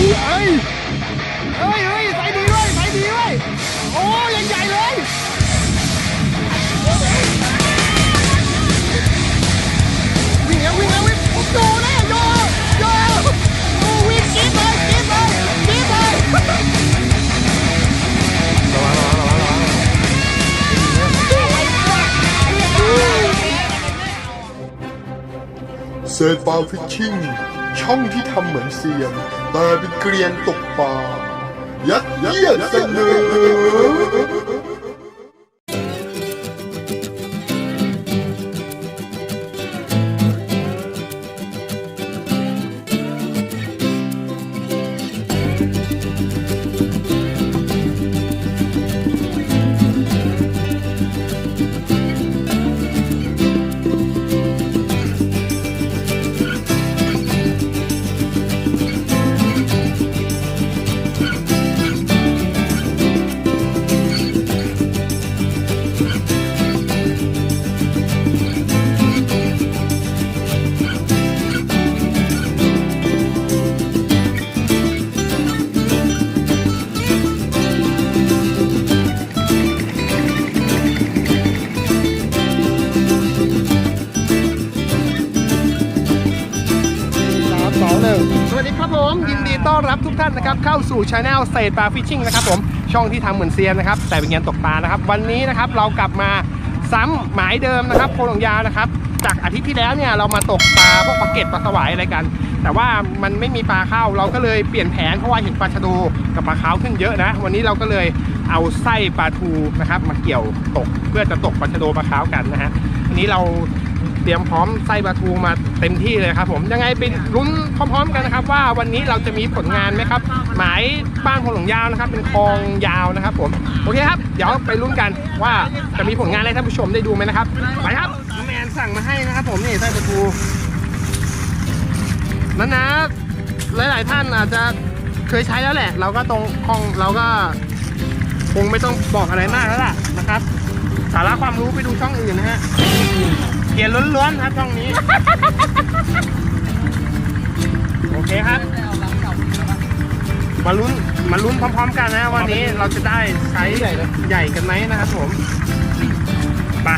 เอ้ยเอ้ยเอ้ยใส่ดีด้วยใส่ดีด้วยโอ้ยังใหญ่เลยวิ่งแล้ววิ่งแล้ววิ่งโอ้โยนะโยโยโอ้วิ่งกิ๊บเลยกิ๊บเลยกิ๊บเลยระวังระวังระวังระวังเซิร์ฟปลาฟิชชิ่งช่องที่ทำเหมือนเซียน แต่เป็นเกลียนตกปลายัดเยียดเสนอ รับทุกท่านนะครับเข้าสู่ช anel เศษปลาฟิชชิ่งนะครับผมช่องที่ทำเหมือนเซียนนะครับแต่เป็นงานตกปลานะครับวันนี้นะครับเรากลับมาซ้ำหมายเดิมนะครับโพลงยาวนะครับจากอาทิตย์ที่แล้วเนี่ยเรามาตกปลาพวกปลาเก็ดปลาสวายอะไรกัน แต่ว่ามันไม่มีปลาเข้าเราก็เลยเปลี่ยนแผนเพราะว่าเห็นปลาชะโดกับปลาขาวขึ้นเยอะนะ วันนี้เราก็เลยเอาไส้ปลาทูนะครับมาเกี่ยวตกเพื่อจะตกปลาชะโดปลาขาวกันนะฮะวันนี้เรา เตรียมพร้อมไส้ปลาทูมาเต็มที่เลยครับผมยังไงไปลุ้นพร้อม ๆ กันนะครับ ว่าวันนี้เราจะมีผลงานไหมครับหมายบ้านพลหลงยาวนะครับ เป็นคลองยาวนะครับ ผมโอเคครับ เดี๋ยวไปลุ้นกันว่าจะมีผลงานอะไรท่านผู้ชมได้ดูไหมนะครับไปครับแมนสั่งมาให้นะครับ ผมนี่ไส้ปลาทูนั่นนะหลาย ๆ ท่านอาจจะเคยใช้แล้วแหละ เราก็ตรงคลองเราก็คงไม่ต้องบอกอะไรมากแล้วล่ะนะครับ สาระความรู้ไปดูช่องอื่นนะฮะ เกียนล้วนๆครับช่องนี้ โอเคครับ มาลุ้นมาลุ้นพร้อมๆกันนะวันนี้เราจะได้ไซส์ใหญ่กันไหมนะครับผมไป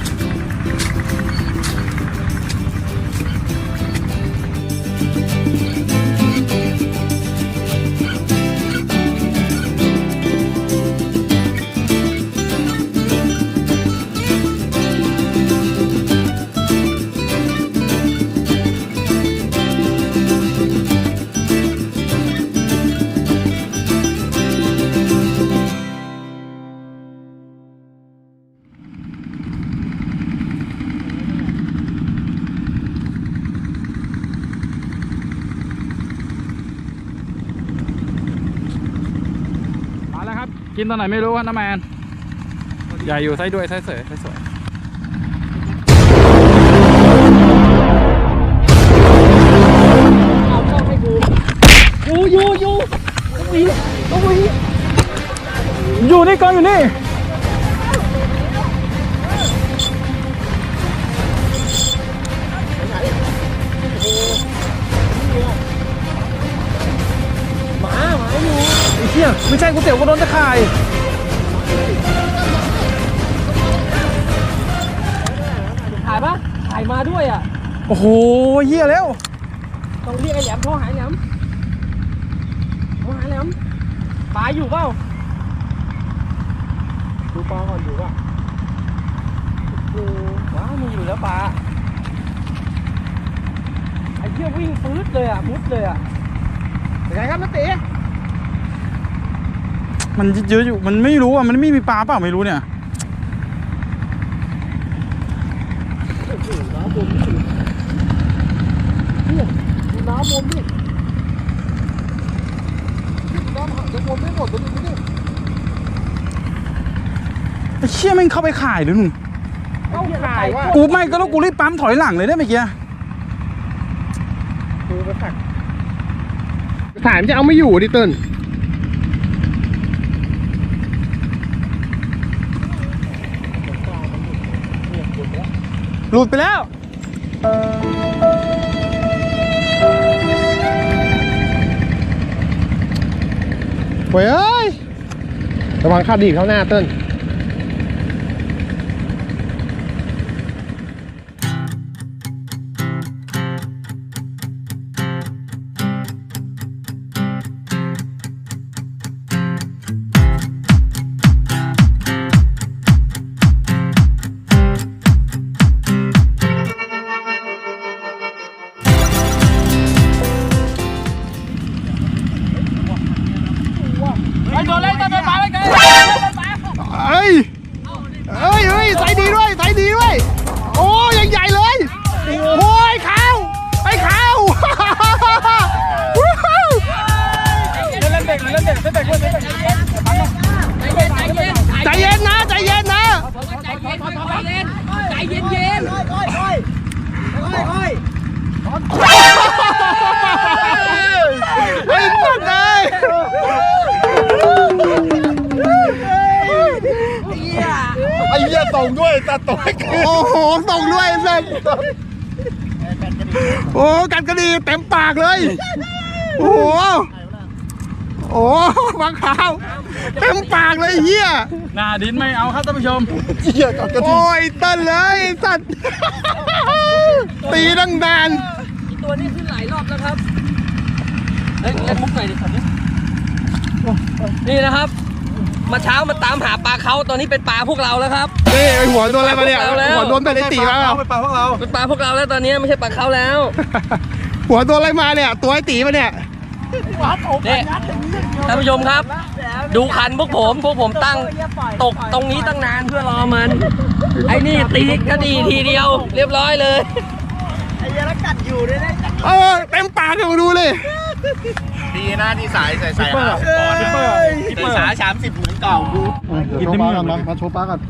กินตอนไหนไม่รู้ครับน้ำแมนใหญ่อยู่ไส้ด้วยไส้สยไส้สวยอยู่อยู่อยู่ต้องมีต้องมีอยู่นี่กองอยู่นี่ ไม่ใช่ก๋วยเตี๋ยวก็โดนตะข่ายถ่ายปะถ่ายมาด้วยอะ โอ้โหเหี้ยแล้ว ต้องเรียกไอ้แหลมโทรหาไอ้แหลมโทรหาไอ้แหลมปลาอยู่เปล่า ดูปลาก่อนอยู่ป่ะโอ้โหว้าวมีอยู่แล้วปลา ไอ้เหี้ยวิ่งปื๊ดเลยอะมุดเลยอะเป็นไงครับนักเตะ มันเยอะอยู่ มันไม่รู้อะ มันไม่มีปลาเปล่าไม่รู้เนี่ยโอ้โหน้ำบนนี่เนี่ยดูน้ำบนนี่น้ำหักจะบนไม่หมดตัวนี้นี่ไอ้เชี่ยแม่งเข้าไปข่ายหรือนุ่นเข้าข่ายว่ากูไม่ก็แล้วกูรีบปั๊มถอยหลังเลยได้เมื่อกี้คือมาสักถ่ายมันจะเอาไม่อยู่ดิเติ้ล หลุดไปแล้ว เฮ้ยระวังข้าดีเข้าหน้าเติ้ล ส่งด้วยตัดต่อให้คืนโอ้โหส่งด้วยไอ้สัตว์โอ้กันกระดีเต็มปากเลย โอ้โหโอ้บางขาวเต็มปากเลยไอ้เฮียหน้าดินไม่เอาครับท่านผู้ชมเหี้ยกับกระดิ่งโอ้ยเต้นเลยไอ้สัตว์ตีตั้งนานตัวนี้ขึ้นหลายรอบแล้วครับเฮ้ยเล่นมุกหน่อยดิครับนี่นะครับ มาเช้ามาตามหาปลาเขาตอนนี้เป็นปลาพวกเราแล้วครับนี่ไอ้หัวโดนอะไรมาเนี่ยเอาแล้ว หัวโดนเป็นไอ้ตีมาเปล่าไปปลาพวกเราเป็นปลาพวกเราแล้วตอนนี้ไม่ใช่ปลาเขาแล้วหัวโดนอะไรมาเนี่ย ตัวไอ้ตีมาเนี่ยนี่ท่านผู้ชมครับ ดูคันพวกผมพวกผมตั้งตกตรงนี้ตั้งนานเพื่อรอมัน ไอ้นี่ตีกระดีทีเดียว เรียบร้อยเลยเออเต็มปากเลยมาดูเลย ดีนะที่สายใส่ใส่ห้าสิบปอนด์ที่สายสามสิบเหมือนเก่ากูกินได้มั้ยมามาโชว์ปลากัน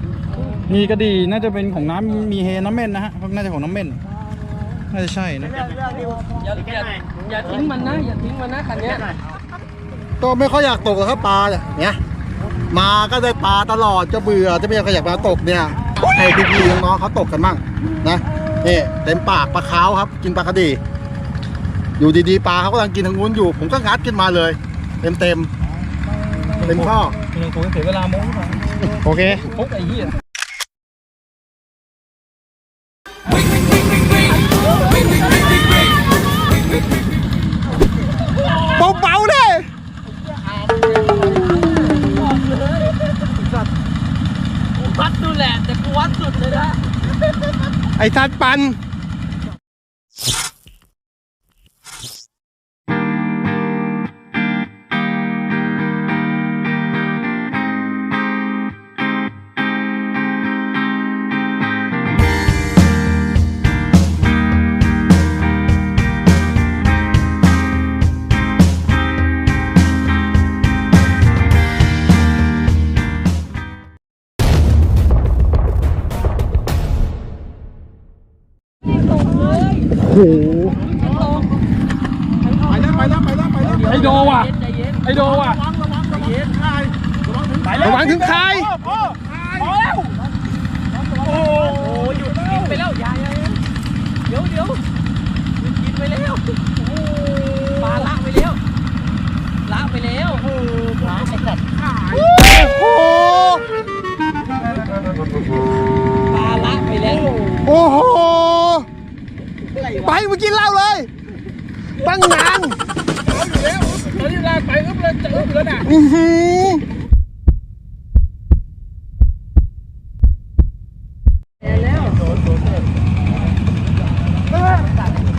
มีกระดีน่าจะเป็นของน้ำมีเฮน้ำเม่นนะฮะน่าจะของน้ำเม่นน่าจะใช่นะอย่าอย่าอย่าทิ้งมันนะอย่าทิ้งมันนะคันเนี้ยก็ไม่ค่อยอยากตกหรอกครับปลาเนี่ยมาก็ได้ปลาตลอดจะเบื่อจะไม่อยากอยากมาตกเนี่ยให้พี่ๆน้องๆเขาตกกันมั่งนะนี่เต็มปากปลาขาวครับ กินปลากระดี อยู่ดีๆปลาเขากำลังกินทางนู้นอยู่ ผมก็งัดขึ้นมาเลย เต็มเต็มๆเต็มข้อยังคงเสียเวลาโม้โอเคพกไอ้เหี้ยเบาๆเลยวัดดูแหละแต่กูวัดสุดเลยนะ ไอ้สัตว์ปัน ไอโดว่ะ ไอโดว่ะระวังถึงใครกินไปแล้วอย่าอย่าอย่าเดี๋ยวเดี๋ยวกินไปแล้วปลาละไปแล้วละไปแล้วละไอ้สัตว์โอ้โหปลาละไปแล้วโอ้โหไปมากินเหล้าเลยตั้งนาน ตอนนี้เวลาไปก็เลยจะอึ้งแล้วน่ะอื้อหือ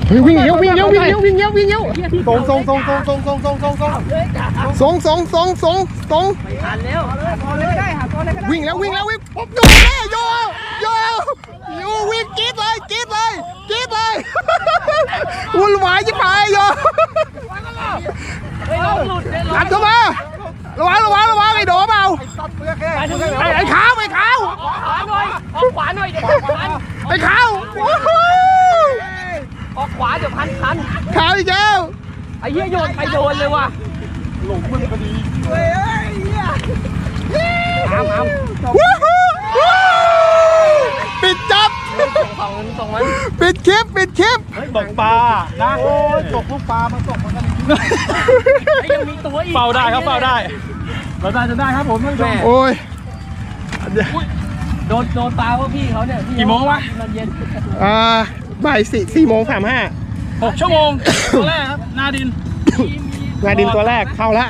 เฮ้ยวิ่งเร็ววิ่งเร็ววิ่งเร็ววิ่งเร็ววิ่งเร็วส่งส่งส่งส่งส่งส่งส่งส่งส่งสองสองสองสองสองทันแล้ววิ่งแล้ววิ่งแล้ววิ่งโยนเลยโยโยโยวิ่งกรีดเลยกรีดเลยกรีดเลยวุ่นวายยิ่งไปโยเฮ้ยลอง หลุดเลยลอหังนเข้ามา ระวังระวังระวังไอ้โดเปล่าไอ้ไอ้ขาวไอ้ขาวขวาหน่อยออกขวาหน่อยเดี๋ยวพันไอ้ขาวโอ้โหออกขวาเดี๋ยวพันพันขาวอีกแล้วไอ้เหี้ยโยนไปโดนเลยว่ะวู้ฮู้วู้ปิดจับส่งส่งมันปิดคลิปปิดคลิปตกปลานะโอ้ยตกลูกปลามันตกมันกันไอ้ ยังมีตัวอีกเฝ้าได้ครับเฝ้าได้ไเราได้จะได้ครับผมท่านผู้ชแม่มโอ้ยโดนโดนปลาพวกพี่เขาเนี่ยพี่กี่โมงวะตอนเย็นอ่าบ่ายสี่สี่โมงสามห้าหกชั่วโมงตัวแรกครับหนาดินงานดินตัวแรกเข้าละ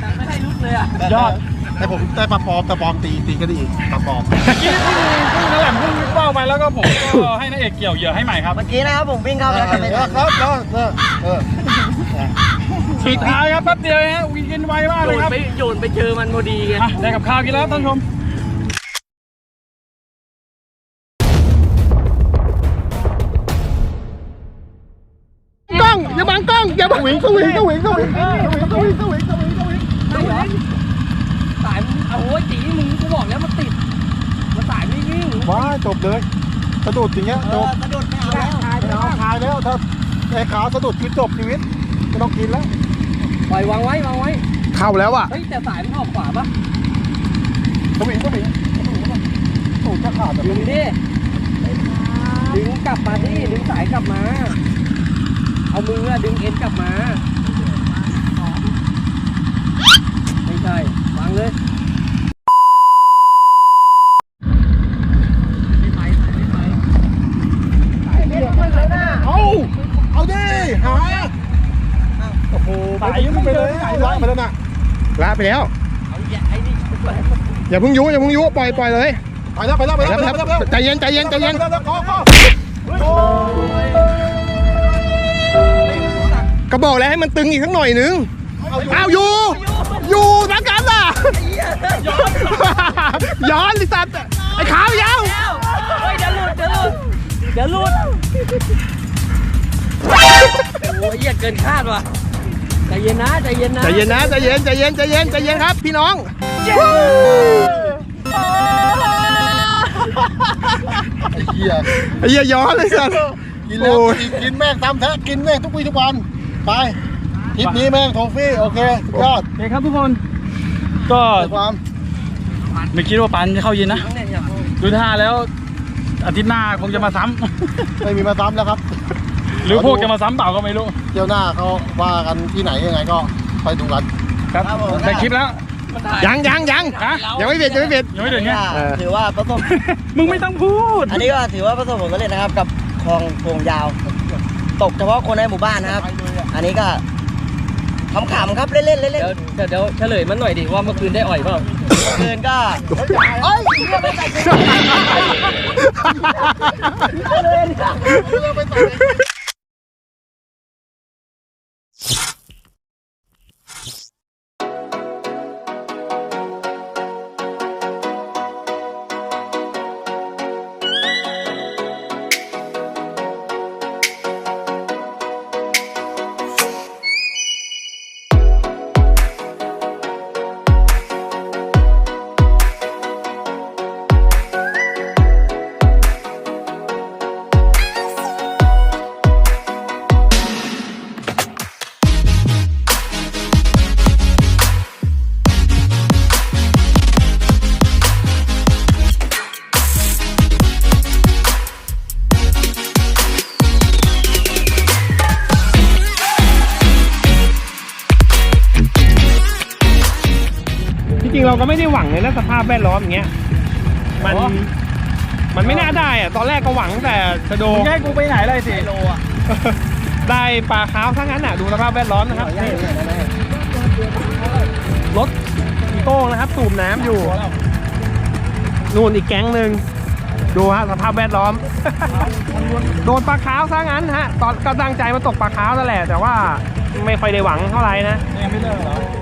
แต่ไม่ได้ลุกเลยอะยอดแต่ผมได้ปลาปลอมแต่ปลอมตีตีก็ดีปลาปลอมเมื่อกี้ที่พุ่งนั่นแหละพุ่งเป้าไปแล้วก็ผมก็ให้นักเอกเกี่ยวเหยื่อให้ใหม่ครับเมื่อกี้นะครับผมวิ่งเข้าไปแล้วกันไม่เอทัอนครับแล้วเออเออ สุดท้ายครับแป๊บเดียวเองฮะวิ่งกินไวมากโยเลยนครับไปโยนไปเจอมันพอดีไง อะได้กับข้าวกินแล้วท่านผู้ชม กล้องอย่าบังกล้องอย่าบังวิ่งสวิงสวิงสวิงสวิงสวิงสวิงสวิงสวิงไม่เหรอสายมึงโอ้ยตีมึงกูบอกแล้วมันติด มันสายไม่วิ่งว้าจบเลยสะดุดอย่างเงี้ยจบกระโดดไม่เอาแล้วไม่เอาขายแล้วถ้าไอ้ขาสะดุดคือจบชีวิตไม่ต้องกินแล้ว ปล่อยวางไว้วางไว้ เข้าแล้วอะ เฮ้ยแต่สายมันออกขวาปะสวิงสวิงสูดจะขาดแบบดึงดิดึงกลับมาดิดึงสายกลับมา เอามืออะดึงเอ็นกลับมา ไม่ใช่ วางเลยไม่ไปไม่ไป เอาเอาดิหาโอ้โหไปยุ่งไปเลยไล่มาแล้วน่ะ ละ ไปแล้วเอาแยะไอ้นี่อย่าเพิ่งยุอย่าเพิ่งยุปล่อยปล่อยเลยไปแล้วไปแล้วไปไปแล้วแล้วไปไปแล้แล้ววใจเย็นใจเย็นใจเย็นไปแล้วขอขอก็บอกแล้วให้มันตึงอีกสักหน่อยนึงอ้าวอยู่อยู่นักกันล่ะย้อนลิซัตไอ้ขาวยาวเฮ้ยเดี๋ยวหลุดเดี๋ยวหลุดเดี๋ยวหลุดโอ้ยเหี้ยเกินคาดว่ะ ใจเย็นนะใจเย็นนะใจเย็นนะใจเย็นใจเย็นใจเย็นใจเย็นครับ พี่น้องไอ้เหี้ยไอ้เหี้ยย้อนเลยสัตว์กินแล้วโอ้ยกินกินแม่งตามแท้กินแม่งทุกวี่ทุกวันไปทริปนี้แม่งโทฟี่โอเคสุดยอดโอเคครับทุกคน ก็แต่ความไม่คิดว่าปันจะเข้าเย็นนะเนี่ยอย่าพูดดูท่าแล้วอาทิตย์หน้าคงจะมาซ้ำไม่มีมาซ้ำแล้วครับ หรือพวกจะมาซ้ำเปล่าก็ไม่รู้ เที่ยวหน้าเขาว่ากันที่ไหนยังไงก็ไปดูกัน ครับได้คลิปแล้วมันถ่ายยังยังยังฮะ ยังไม่เบ็ดยังไม่เบ็ดยังไม่ถึงไงเออถือว่าประสบ มึงไม่ต้องพูด อันนี้ก็ถือว่าประสบผลสำเร็จนะครับกับคลองโพงยาว ตกเฉพาะคนในหมู่บ้านนะครับ อันนี้ก็ขำๆครับเล่นๆเล่นเดี๋ยวเดี๋ยวเดี๋ยวเฉลยมันหน่อยดิว่าเมื่อคืนได้อ่อยเปล่าๆเกินก็เอ้ยเหี้ยไม่ใส่เกงที่จริง ก็ไม่ได้หวังเลยนะสภาพแวดล้อมอย่างเงี้ย มันอ๋อมันไม่น่าได้อะตอนแรกก็หวังแต่ชะโดมึงให้กูไปไหนเลยสิโลอะได้ปลาขาวทั้งนั้นอะดูสภาพแวดล้อมนะครับนี่รถอีโต้งนะครับสูบน้ำอยู่ นู่นอีกแก๊งหนึ่งดูฮะสภาพแวดล้อม โดนปลาขาวซะงั้นฮะ ตอนก็ตั้งใจมาตกปลาขาวนั่นแหละ แต่ว่าไม่ค่อยได้หวังเท่าไหร่นะ ยังไม่เลิกเหรอ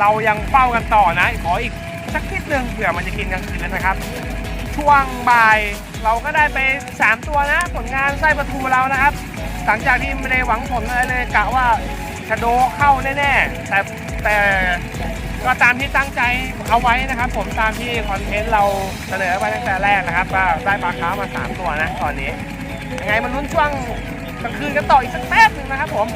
เรายังเฝ้ากันต่อนะขออีกสักนิดนึงเผื่อมันจะกินกลางคืนนะครับ ช่วงบ่ายเราก็ได้ไป 3 ตัวนะ ผลงานไส้ประตูเรานะครับ หลังจากที่ไม่ได้หวังผลอะไรเลยกะว่าชะโดเข้าแน่ๆ แต่แต่ก็ตามที่ตั้งใจเอาไว้นะครับ ผมตามที่คอนเทนต์เราเสนอไปตั้งแต่แรกนะครับก็ได้ปลาคาร์ฟมา 3 ตัวนะตอนนี้ยังไงมันลุ้นช่วงกลางคืนกันต่ออีกสักแป๊บหนึ่งนะครับผม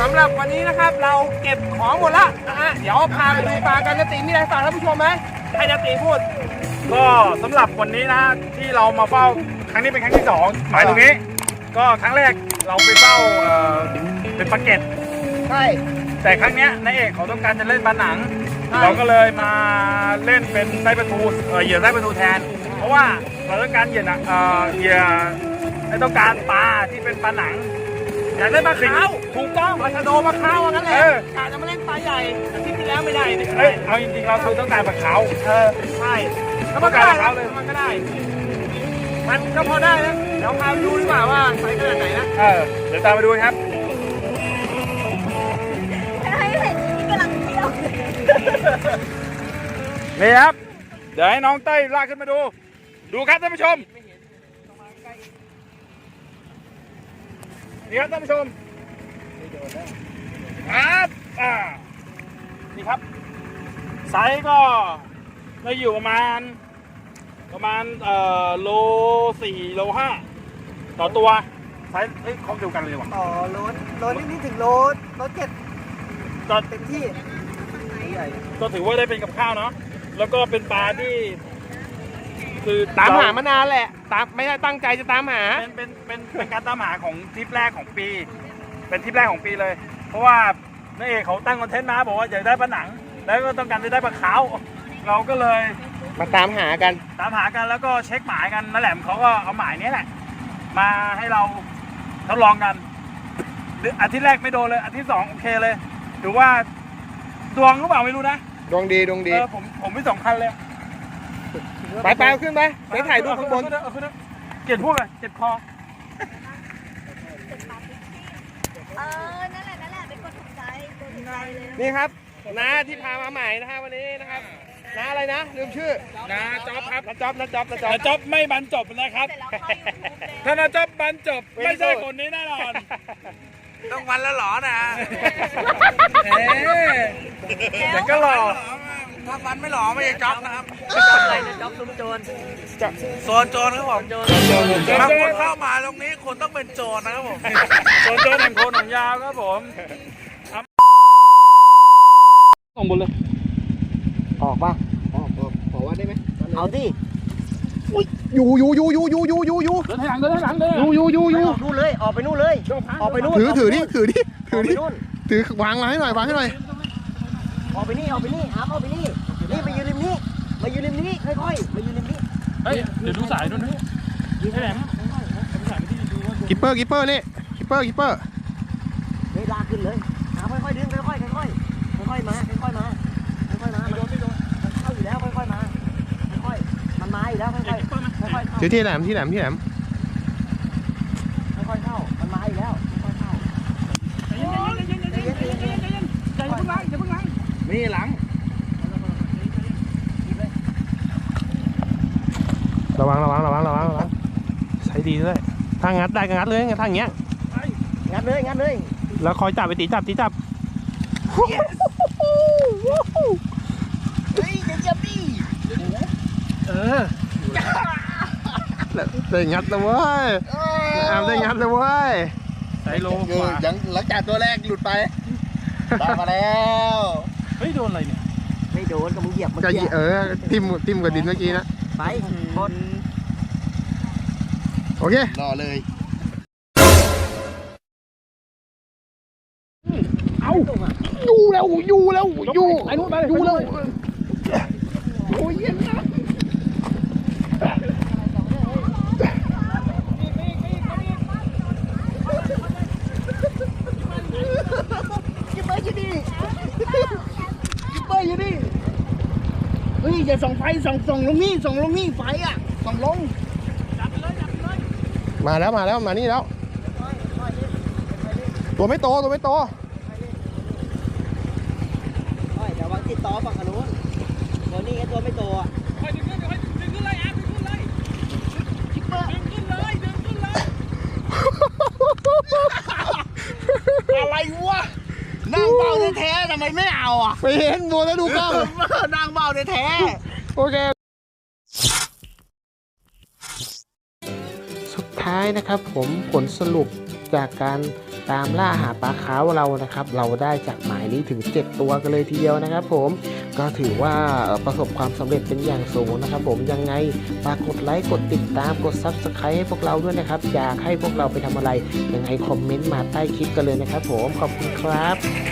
สำหรับวันนี้นะครับเราเก็บของหมดละนะฮะเดี๋ยวพาไปดูปลากันนะตีมีอะไรฝากท่านผู้ชมไหมให้นาตีพูด ก็สำหรับวันนี้นะที่เรามาเฝ้าครั้งนี้เป็นครั้งที่สองหมายตรงนี้ ก็ครั้งแรกเราไปเฝ้าเอ่อเป็นปลาเก็ตใช่ แต่ครั้งเนี้ยนายเอกเขาต้องการจะเล่นปลาหนัง ใช่ เราก็เลยมาเล่นเป็นไส้ประตูเอ่อเหยื่อไส้ประตูแทน เพราะว่าเราต้องการเหยื่อหนังเอ่อเหยื่อไม่ต้องการปลาที่เป็นปลาหนัง อยากได้ปลาขาวถูกต้องปลาชะโดปลาข้าวว่างั้นแหละเออกะจะมาเล่นปลาใหญ่อาทิตย์ที่แล้วไม่ได้ไม่เอ้ใช่ยเอาจริงๆเราคือต้องการปลาขาวเออใช่แล้วมันก็ได้นะมันก็ได้ มันก็พอได้นะเดี๋ยวพาไปดูดีกว่าว่าไซส์ขนาดไหนนะเออเดี๋ยวตามมาดูครับให้เห็นกำลังเที่ยวนี่ครับ เดี๋ยวให้น้องเต้ยลากขึ้นมาดู ดูครับท่านผู้ชม นี่ครับท่านผู้ชมครับอ่านี่ครับไซส์ก็ได้อยู่ประมาณ ประมาณเอ่อโลสี่โลห้าต่อตัวไซส์เอ้ยครบเดียวกันเลยว่ะต่อรถรถนี่ถึงรถรถเจ็ดก็เต็มที่ก็ถือว่าได้เป็นกับข้าวเนาะแล้วก็เป็นปลาที่ คือตามหาเรมานานแหละ ตามไม่ได้ตั้งใจจะตามหา เป็นเป็นเป็นเป็นการตามหาของทริปแรกของปี เป็นทริปแรกของปีเลย เพราะว่านายเอกเขาตั้งคอนเทนต์มาบอกว่าอยากได้ปลาหนัง แล้วก็ต้องการจะได้ปลาขาว เราก็เลยมาตามหากัน ตามหากันแล้วก็เช็คหมายกันนั่นแหละเขาก็เอาหมายนี้แหละ มาให้เราทดลองกันหรืออาทิตย์แรกไม่โดนเลยอาทิตย์สองโอเคเลยถือว่าดวงหรือเปล่าไม่รู้นะดวงดีดวงดีเออผมผมไม่สองคันเลย ไปไปเอาขึ้นไปไปถ่ายรูปข้างบน เอขึ้เอขึ้นเกลียดพูดเลยเจ็บคอ เออ นั่นแหละ นั่นแหละ เป็นคนถูกใจคนถูกใจเลย นี่ครับน้าที่พามาใหม่นะฮะวันนี้นะครับน้าอะไรนะลืมชื่อนาจ๊อบครับน้าจ๊อบน้าจ๊อบน้าจ๊อบนาจ๊อบไม่บรรจบนะครับเสร็จแล้วเข้ายูทูบเลยถ้านาจ๊อบบรรจบไม่ใช่คนนี้แน่นอน ต้องวันละหรอนะเอ๊ะแต่ก็หล่อถ้าวันไม่หรอไม่ใช่จ็อบนะครับอะไรนะจ็อบซุ้มโจรโซนโจรครับผมโจรถ้าคนเข้ามาตรงนี้คนต้องเป็นโจรนะครับผมส่วนโจนแห่งโคนของยาวครับผมส่งบนเลยออกป่ะอ๋อขอว่าได้ไหมเอาสิอยู่อยู่อยู่อยู่อยู่อยู่อยู่อยู่เดินให้หลังเดินให้หลังเดินอยู่อยู่อยู่อยู่ออกนู่นเลยออกไปนู่นเลยออกไปนู่นถือถือดิถือดิอถืออกไปดินู่นถือวางมาให้หน่อยวางให้หน่อยออกไปนี่ออกไปนี่อาร์มออกไปนี่ นี่มายืนริมนี้ มา ยืนริมนี้ค่อยๆมายืนริมนี้เฮ้ยเดี๋ยวดูสายด้วยนะยืนให้แหลมกิปเปอร์กิปเปอร์นี่กิปเปอร์กิปเปอร์เฮ้ยลากขึ้นเลยอาร์มค่อยๆดึงค่อยๆค่อยๆค่อยๆมาค่อยๆมาค่อยๆมามันเข้าอยู่แล้วค่อยๆมาค่อยๆมันมาอยู่แล้วค่อยๆค่อยๆเข้าถือที่แหลมที่แหลมที่แหลม ค่อยๆเข้า มันมาอยู่แล้ว ค่อยๆเข้าใจเย็นใจเย็นใจเย็นใจเย็นใจเย็นอย่าเพิ่งล้างอย่าเพิ่งล้าง นี่หลัง ระวังระวังระวังระวังระวังใช้ดีด้วย ถ้างัดได้ก็งัดเลยถ้าอย่างเงี้ย งัดเลยงัดเลยแล้วคอยจับไปตีจับตีจับเฮ้ยเดี๋ยวเจ็บดิเออได้งัดแล้วเว้ยอามได้งัดแล้วเว้ยสายโลเออยังหลังจากตัวแรกหลุดไปได้มาแล้วเฮ้ยโดนอะไรเนี่ยไม่โดนก็มึงเหยียบมันก็เหยียบเออทิมทิมกับดินเมื่อกี้นะไปหมด โอเค รอเลยอยู่แล้ว อยู่แล้ว อยู่ไอ้นู้นไปอยู่แล้วโอ้ยเย็นนะกิบเบอร์อยู่นี่กิบเบอร์อยู่นี่เฮ้ยอย่าส่องไฟส่องส่องลงนี่ส่องลงนี่ไฟอะส่องลง มาแล้วมาแล้วมานี่แล้ว ตัวไม่โตตัวไม่โตเฮ้ยเดี๋ยววางติดต่อฝั่งนู้นตัวนี้ไอ้ตัวไม่โตอะอะไรนั่งเบาแท้ๆทำไมไม่เอาอะไปเห็นบัวแล้วดูกล้องนั่งเบาแท้โอเค นะครับ ผมผลสรุปจากการตามล่าหาปลาขาวเรานะครับ เราได้จากหมายนี้ถึง 7 ตัวกันเลยทีเดียวนะครับ ผมก็ถือว่าประสบความสำเร็จเป็นอย่างสูงนะครับ ผมยังไงฝากกดไลค์กดติดตามกด Subscribe ให้พวกเราด้วยนะครับ อยากให้พวกเราไปทำอะไรยังไงคอมเมนต์มาใต้คลิปกันเลยนะครับ ผมขอบคุณครับ